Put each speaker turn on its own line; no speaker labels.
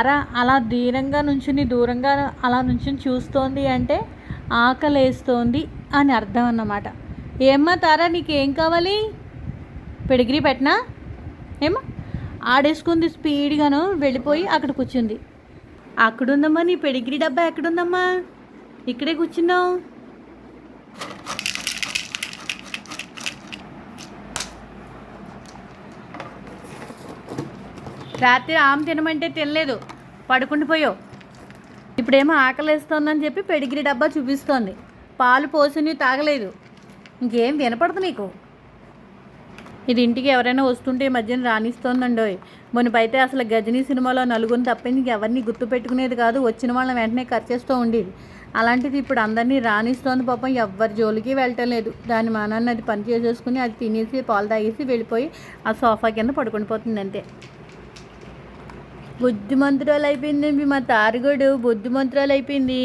అలా అలా ధీరంగా నుంచుని దూరంగా అలా నుంచుని చూస్తోంది అంటే ఆకలేస్తోంది అని అర్థం అన్నమాట. ఏమ్మా తారా నీకేం కావాలి? పెడిగిరి పెట్టినా? ఏమ్మా? ఆడేసుకుంది స్పీడ్గాను వెళ్ళిపోయి అక్కడ కూర్చుంది. అక్కడుందమ్మా నీ పెడిగిరి డబ్బా ఎక్కడుందమ్మా? ఇక్కడే కూర్చున్నావు. రాత్రి ఆమె తినమంటే తినలేదు. పడుకుండి పోయావు ఇప్పుడేమో ఆకలిస్తోందని చెప్పి పెడిగిరి డబ్బా చూపిస్తోంది. పాలు పోసి తాగలేదు. ఇంకేం వినపడదు నీకు? ఇది ఇంటికి ఎవరైనా వస్తుంటే ఈ మధ్యన రాణిస్తోందండోయ్. మునిపైతే అసలు గజనీ సినిమాలో నలుగురిని తప్పింది ఎవరిని గుర్తు పెట్టుకునేది కాదు. వచ్చిన వాళ్ళని వెంటనే ఖర్చేస్తూ ఉండేది. అలాంటిది ఇప్పుడు అందరినీ రాణిస్తోంది పాపం ఎవ్వరి జోలికి వెళ్ళటం లేదు. దాని మానాన్ని అది పని చేసేసుకుని అది తినేసి పాలు తాగేసి వెళ్ళిపోయి ఆ సోఫా కింద పడుకొని పోతుంది అంతే. బుద్ధిమంతురాలు అయిపోయింది మా తారుగుడు? బుద్ధిమంతురాలు అయిపోయింది.